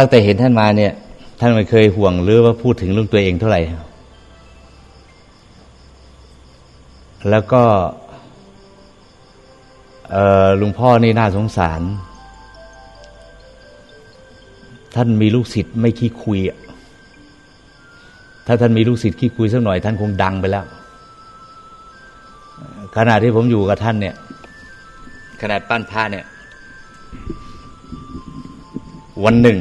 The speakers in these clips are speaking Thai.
ตั้งแต่เห็นท่านมาเนี่ย ท่านไม่เคยห่วงหรือว่าพูดถึงเรื่องตัวเองเท่าไหร่ แล้วก็ลุงพ่อนี่น่าสงสาร ท่านมีลูกศิษย์ไม่ขี้คุย ถ้าท่านมีลูกศิษย์ขี้คุยสักหน่อย ท่านคงดังไปแล้ว ขณะที่ผมอยู่กับท่านเนี่ย ขนาดปั้นผ้าเนี่ย วันหนึ่ง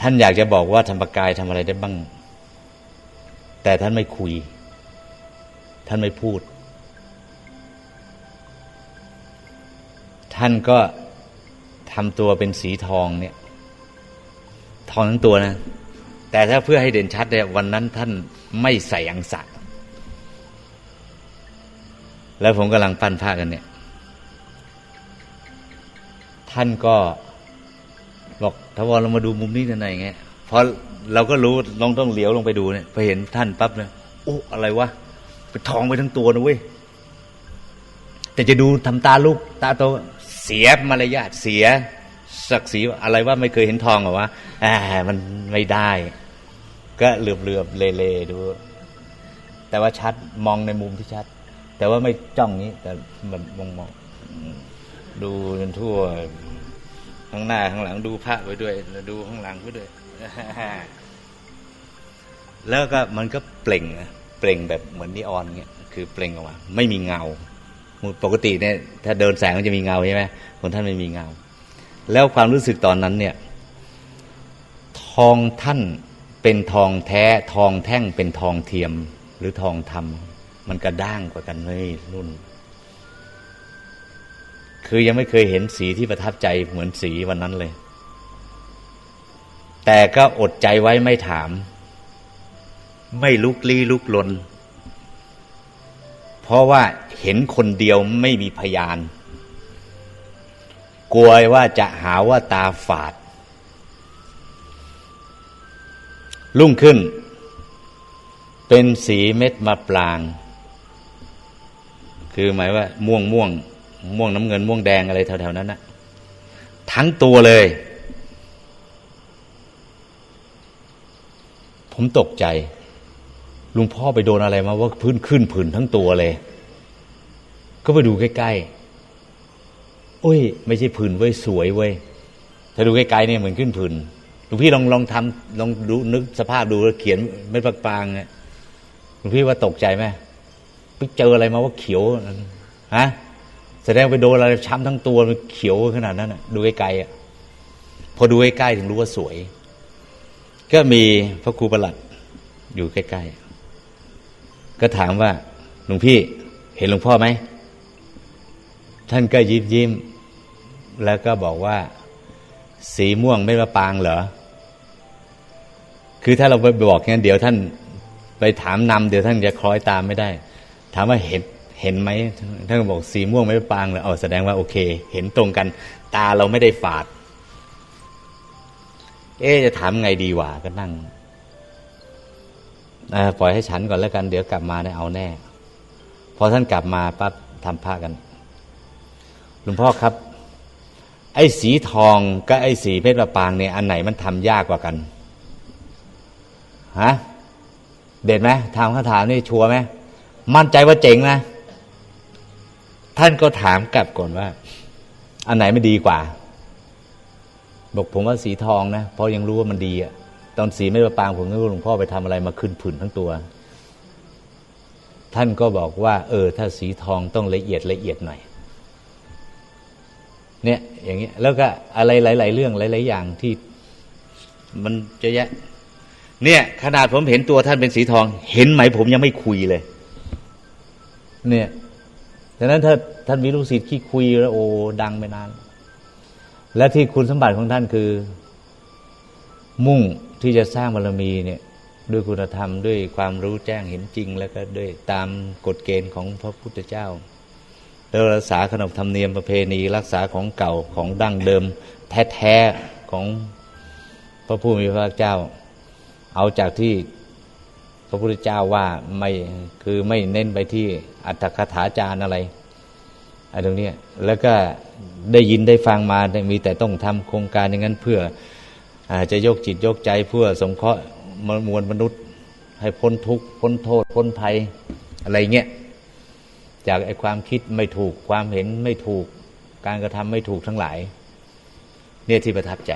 ท่านอยากจะบอกว่าธรรมกายทำอะไรได้บ้าง แต่ท่านไม่คุย ท่านไม่พูด ท่านก็ทำตัวเป็นสีทองเนี่ย ทองทั้งตัวนะ แต่ถ้าเพื่อให้เด่นชัดเนี่ยวันนั้นท่านไม่ใส่อังสะแล้วผมกำลังปั้นผ้ากันเนี่ย ท่านก็ บอกทวารเรามาดูมุมนี้หน่อยไงเพราะเราก็รู้ลองต้องเหลียวลงไปดูเนี่ยพอเห็นท่านปั๊บเนี่ยโอ้อะไรวะเป็นทองไปทั้งตัวนะเว้ยแต่จะดูทำตาลูกตาโตเสียมารยาทเสียศักดิ์ศรีอะไรว่าไม่เคยเห็นทองเหรอวะอ่ามันไม่ได้ ก็เหลือบเหลือบเลเลดู แต่ว่าชัดมองในมุมที่ชัด แต่ว่าไม่จ้องนี้แต่แบบมองมองดูจนทั่ว ข้างหน้าข้างหลังดูพระไปด้วยแล้วดูข้างหลังไปด้วย แล้วก็มันก็เปล่งนะเปล่งแบบเหมือนนิออนเงี้ยคือเปล่งออกมาไม่มีเงาปกติเนี่ยถ้าเดินแสงมันจะมีเงาใช่ไหมคนท่านไม่มีเงา แล้วความรู้สึกตอนนั้นเนี่ย ทองท่านเป็นทองแท้ ทองแท่งเป็นทองเทียมหรือทองทำมันกระด้างกว่ากันเลยรุ่น คือยังไม่เคยเห็นสีที่ประทับใจเหมือนสีวันนั้นเลย แต่ก็อดใจไว้ไม่ถาม ไม่ลุกลี้ลุกลน เพราะว่าเห็นคนเดียวไม่มีพยาน กลัวว่าจะหาว่าตาฝาดรุ่งขึ้น เป็นสีเม็ดมะปราง คือหมายว่าม่วงม่วง ม่วงน้ำเงินม่วงแดงอะไรแถวๆนั้นนะทั้งตัวเลย ผมตกใจลุงพ่อไปโดนอะไรมาว่าพื้นขึ้นผื่นทั้งตัวเลย ก็ไปดูใกล้ๆโอ้ย ไม่ใช่ผื่นเว้ยสวยเว้ยถ้าดูใกล้ๆเนี่ยเหมือนขึ้นผื่นหลวงพี่ลองลองทำลองดูนึกสภาพดูแล้วเขียนเม็ดปางๆเนี่ยหลวงพี่ว่าตกใจไหมไปเจออะไรมาว่าเขียวฮะ แสดงไปโดนอะไรช้ำทั้งตัวมันเขียวขนาดนั้นดูใกล้ๆอะพอดูใกล้ๆถึงรู้ว่าสวย ก็มีพระครูประหลัดอยู่ใกล้ๆก็ถามว่าหลวงพี่เห็นหลวงพ่อไหมท่านก็ยิ้มยิ้มแล้วก็บอกว่า สีม่วงไม่มาปางเหรอ คือถ้าเราไปบอกงั้นเดี๋ยวท่านไปถามนำเดี๋ยวท่านจะคล้อยตามไม่ได้ ถามว่าเห็น เห็นไหมท่านบอกสีม่วงไม่มาปางเหรอเอาแสดงว่าโอเค เห็นตรงกัน ตาเราไม่ได้ฝาด เอ๊จะถามไงดีวะก็นั่งปล่อยให้ฉันก่อนแล้วกัน เดี๋ยวกลับมาเนี่ยเอาแน่พอท่านกลับมาปั๊บทำผ้ากันหลวงพ่อครับ ไอ้สีทองกับไอ้สีเพชรประปางเนี่ยอันไหนมันทำยากกว่ากันฮะเด็ดไหมทำคำถามนี่ชัวร์ไหมมั่นใจว่าเจ๋งนะ ท่านก็ถามกลับก่อนว่า อันไหนมันดีกว่า บอกผมว่าสีทองนะเพราะยังรู้ว่ามันดีอะตอนสีไม่ประปางผมก็รู้หลวงพ่อไปทำอะไรมาขึ้นผื่นทั้งตัว ท่านก็บอกว่า เออ ถ้าสีทองต้องละเอียดละเอียดหน่อย เนี่ยอย่างเงี้ยแล้วก็อะไรหลาย ๆ เรื่องหลาย ๆ อย่างที่มันจะแยะ เนี่ย ขนาดผมเห็นตัวท่านเป็นสีทอง เห็นไหมผมยังไม่คุยเลย เนี่ย ดังนั้นถ้าท่านมีลูกศิษย์ขี้คุยแล้วโอ้ดังไปนาน และที่คุณสมบัติของท่านคือ มุ่งที่จะสร้างบารมีเนี่ยด้วยคุณธรรมด้วยความรู้แจ้งเห็นจริง แล้วก็ด้วยตามกฎเกณฑ์ของพระพุทธเจ้าแล้วรักษาขนบธรรมเนียมประเพณี รักษาของเก่าของดั้งเดิม แท้ๆของพระผู้มีพระเจ้า เอาจากที่ พระพุทธเจ้าว่าไม่คือไม่เน้นไปที่อัตถคถาจารย์อะไรไอ้ตรงนี้แล้วก็ได้ยินได้ฟังมาเนี่ยมีแต่ต้องทำโครงการอย่างนั้นเพื่ออาจะยกจิตยกใจเพื่อสงเคราะห์มวลมนุษย์ ให้พ้นทุกข์พ้นโทษ พ้นภัยอะไรเงี้ยจากไอ้ความคิดไม่ถูกความเห็นไม่ถูกการกระทำไม่ถูกทั้งหลาย เนี่ยที่ประทับใจ